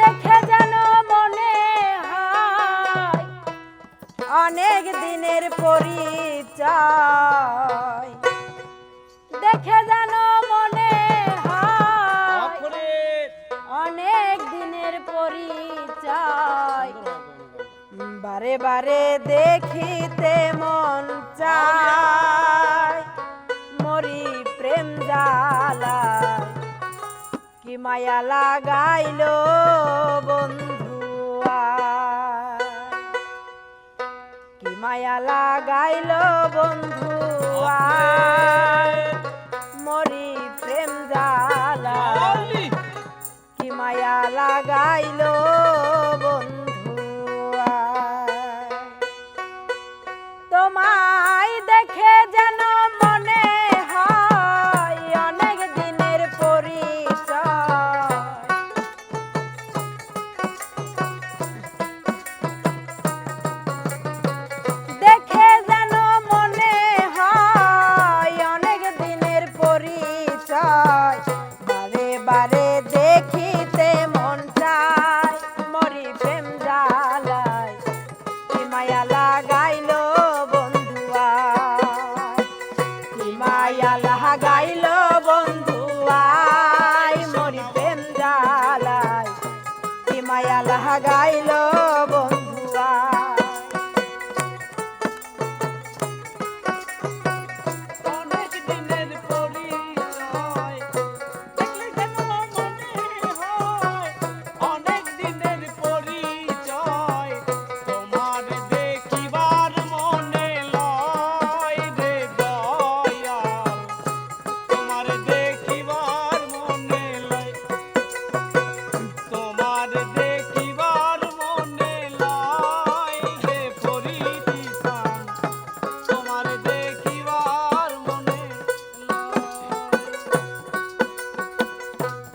দেখে যেন মনে হয় অনেক দিনের পরিচয়। দেখে যেন মনে হয় অনেক দিনের পরিচয়। বারে বারে দেখিতে মন চায়, মরি প্রেম যায়। কি মায়া লাগাইল বন্ধুয়া কি মায়া লাগাইল বন্ধুয়া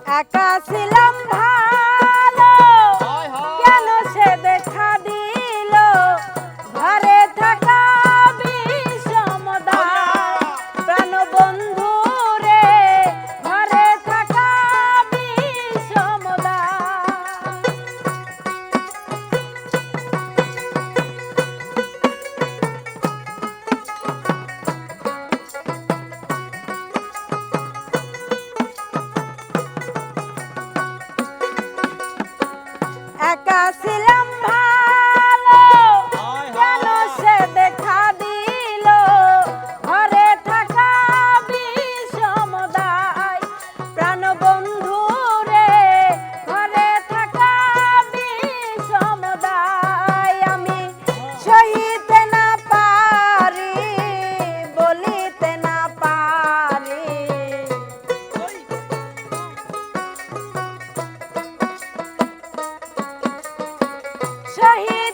একা ছিলাম ভাই।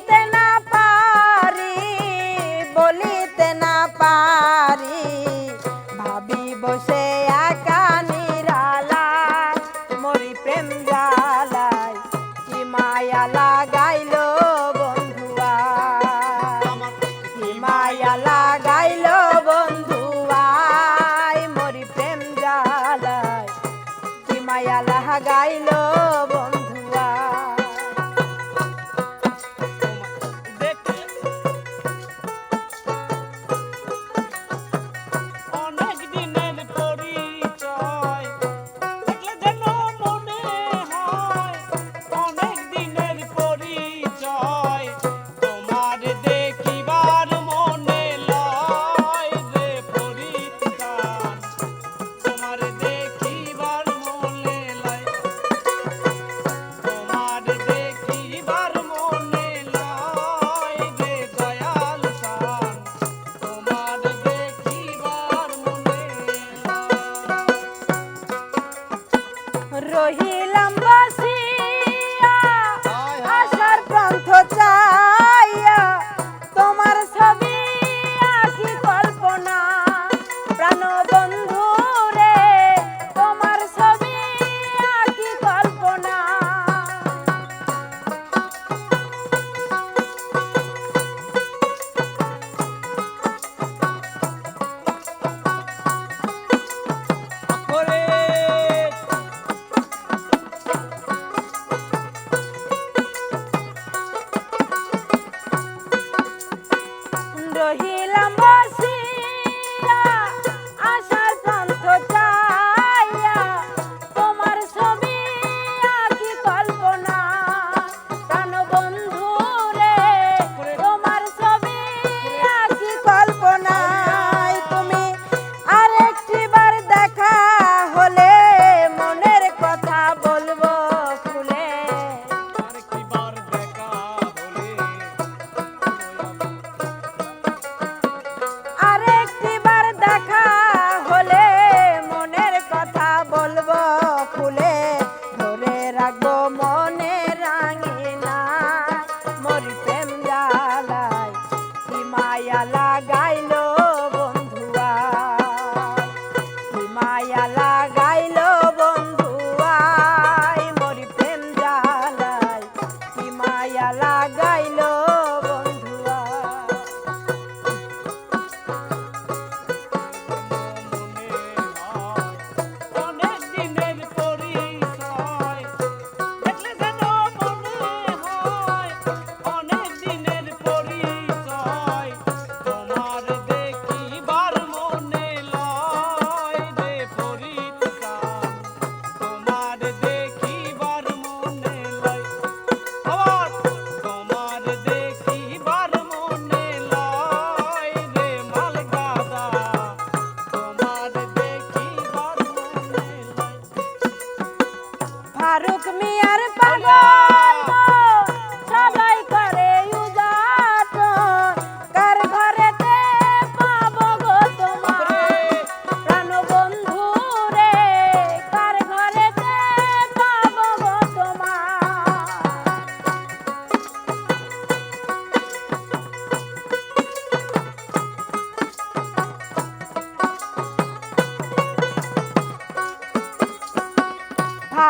தன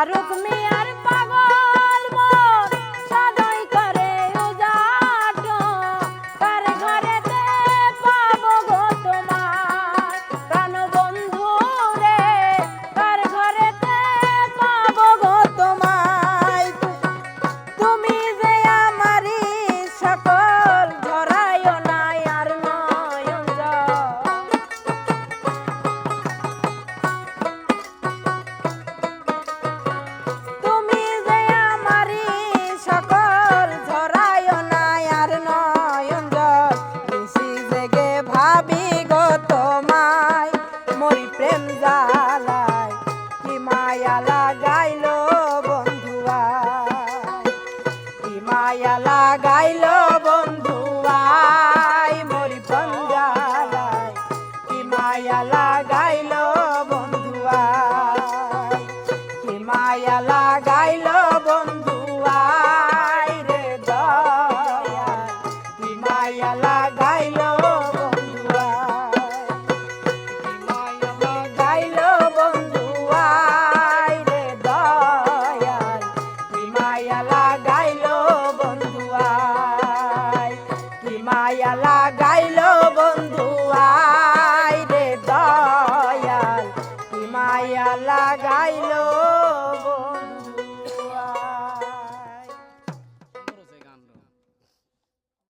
ফারুক মিয়ার মায়া লাগাইলো। লাগাইল বন্ধুয়া।